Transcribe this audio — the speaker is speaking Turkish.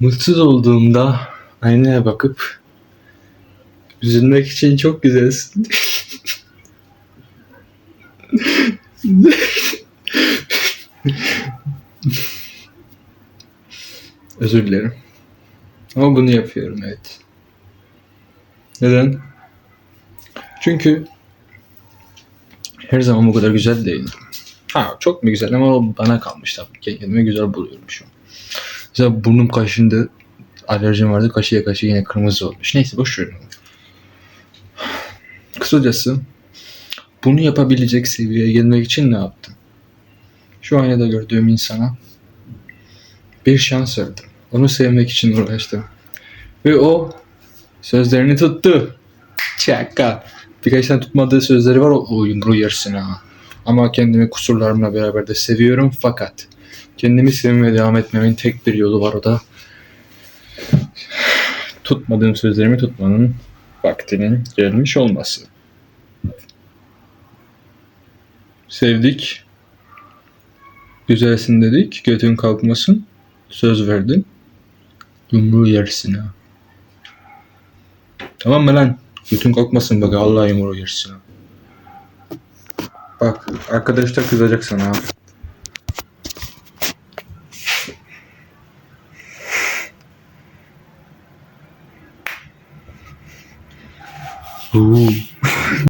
Mutsuz olduğumda aynaya bakıp üzülmek için çok güzelsin. Özür dilerim. Ama bunu yapıyorum evet. Neden? Çünkü her zaman bu kadar güzel değilim. Ha çok mu güzel ama o bana kalmış tabii. Kendime güzel buluyorum şu an. Mesela burnum kaşındı. Alerjim vardı. Kaşıya kaşı yine kırmızı olmuş. Neyse boş verin. Kısacası bunu yapabilecek seviyeye gelmek için ne yaptım? Şu aynada gördüğüm insana bir şans verdim. Onu sevmek için uğraştım. Ve o sözlerini tuttu. Çaka. Birkaç tane tutmadığı sözleri var o, o yumruğu yersin ha. Ama kendimi kusurlarımla beraber de seviyorum fakat kendimi sevmeye devam etmemin tek bir yolu var o da tutmadığım sözlerimi tutmanın vaktinin gelmiş olması. Sevdik. Güzelsin dedik. Götün kalkmasın. Söz verdin. Yumruğu yersin ha. Tamam mı lan? Götün kalkmasın bak Allah yumruğu yersin ha. Bak arkadaşlar kızacak sana ha. Oo.